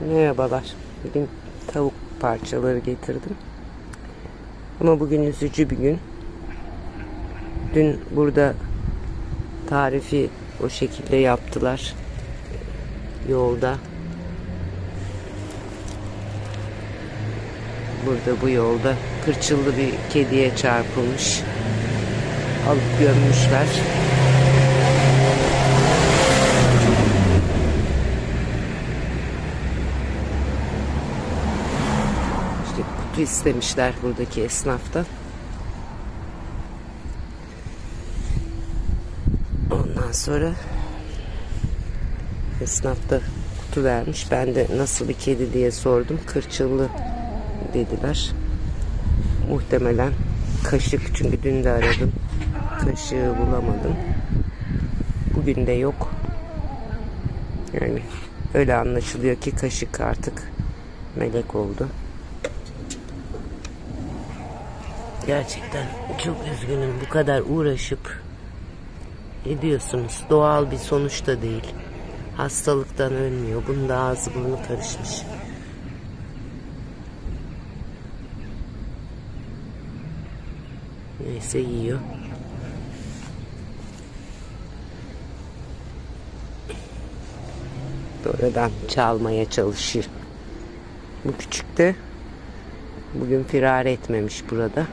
Merhabalar. Bugün tavuk parçaları getirdim. Ama bugün üzücü bir gün. Dün burada tarifi o şekilde yaptılar. Yolda. Burada bu yolda kırçıllı bir kediye çarpılmış. Alıp gömmüşler. Kutu istemişler buradaki esnafta. Ondan sonra esnaf da kutu vermiş. Ben de nasıl bir kedi diye sordum. Kırçıllı dediler. Muhtemelen kaşık çünkü dün de aradım. Kaşığı bulamadım. Bugün de yok. Yani öyle anlaşılıyor ki kaşık artık melek oldu. Gerçekten çok üzgünüm. Bu kadar uğraşıp ediyorsunuz. Doğal bir sonuç da değil. Hastalıktan ölmüyor. Bunun da ağzı burnu karışmış. Neyse yiyor. Sonradan çalmaya çalışıyor. Bu küçük de bugün firar etmemiş burada.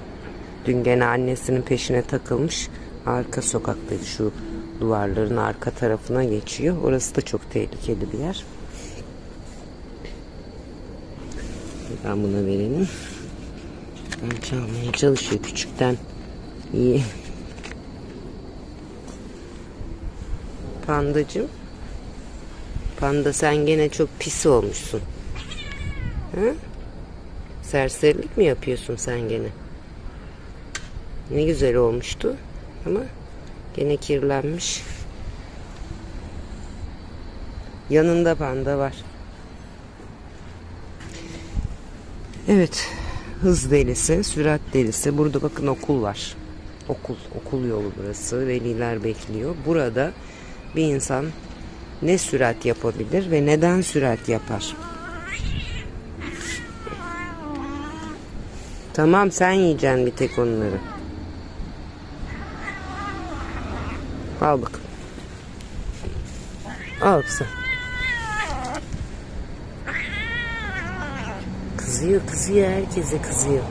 Dün gene annesinin peşine takılmış. Arka sokaktaydı şu duvarların arka tarafına geçiyor. Orası da çok tehlikeli bir yer. Ben buna verelim. Ben çalmaya çalışıyor küçükten. İyi. Pandacım. Panda sen gene çok pis olmuşsun. Hı? Serserilik mi yapıyorsun sen gene? Ne güzel olmuştu ama gene kirlenmiş. Yanında panda var. Evet. Hız delisi, sürat delisi. Burada bakın okul var. Okul, okul yolu burası. Veliler bekliyor. Burada bir insan ne sürat yapabilir ve neden sürat yapar? Tamam sen yiyeceksin bir tek onları. Al bak. Al sen. Kızıyor kızıyor herkese kızıyor.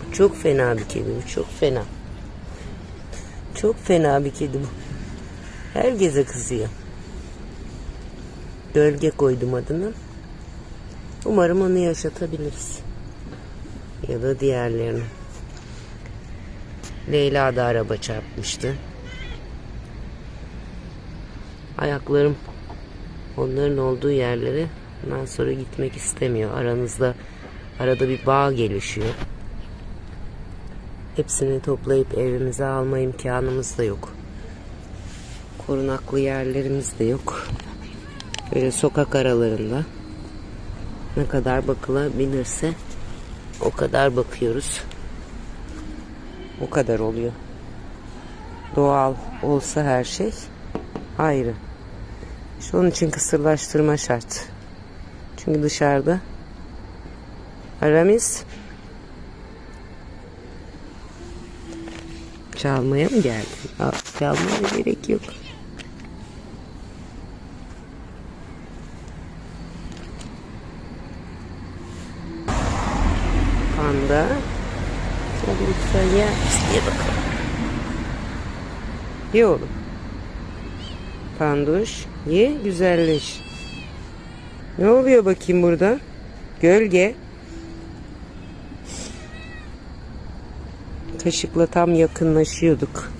Bu çok fena bir kedi bu çok fena. Çok fena bir kedi bu. Herkese kızıyor. Gölge koydum adını. Umarım onu yaşatabiliriz. Ya da diğerlerini. Leyla da araba çarpmıştı. Ayaklarım onların olduğu yerlere ondan sonra gitmek istemiyor. Aranızda arada bir bağ gelişiyor. Hepsini toplayıp evimize alma imkanımız da yok. Korunaklı yerlerimiz de yok. Böyle sokak aralarında ne kadar bakılabilirse o kadar bakıyoruz. O kadar oluyor. Doğal olsa her şey ayrı. İşte onun için kısırlaştırma şart. Çünkü dışarıda Aramis çalmaya mı geldin? Çalmaya gerek yok. Panda. Hadi lütfen ye. İsteye bakalım. Ye oğlum. Panduş. Ye güzelleş. Ne oluyor bakayım burada? Gölge. Kaşıkla tam yakınlaşıyorduk.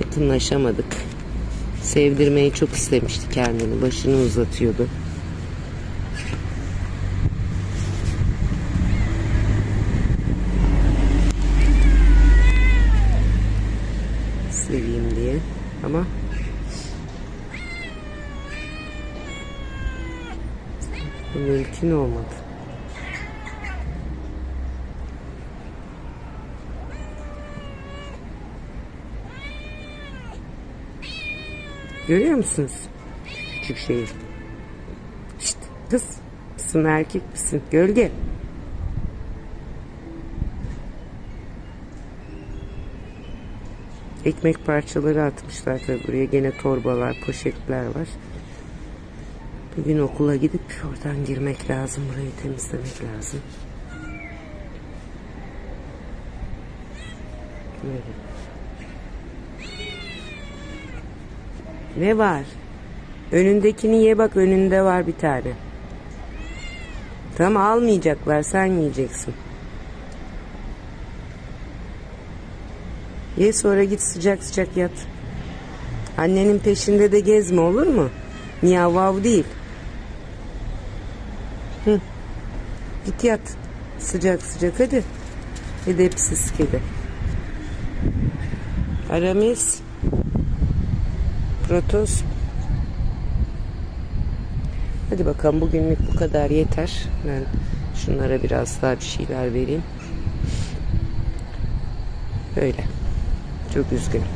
Yakınlaşamadık. Sevdirmeyi çok istemişti kendini. Başını uzatıyordu. Seveyim diye. Ama mümkün olmadı. Görüyor musunuz? Küçük şeyi. Şşt, kız mısın erkek misin? Gölge. Ekmek parçaları atmışlar tabii buraya. Gene torbalar, poşetler var. Bugün okula gidip oradan girmek lazım. Burayı temizlemek lazım. Böyle. Ne var? Önündekini ye bak önünde var bir tane. Tamam almayacaklar sen yiyeceksin. Ye sonra git sıcak sıcak yat. Annenin peşinde de gezme olur mu? Miyav değil. Hı. Git yat. Sıcak sıcak hadi. Edepsiz kedi. Aramis. Protos. Hadi bakalım bugünlük bu kadar yeter. Ben şunlara biraz daha bir şeyler vereyim. Böyle. Çok üzgünüm.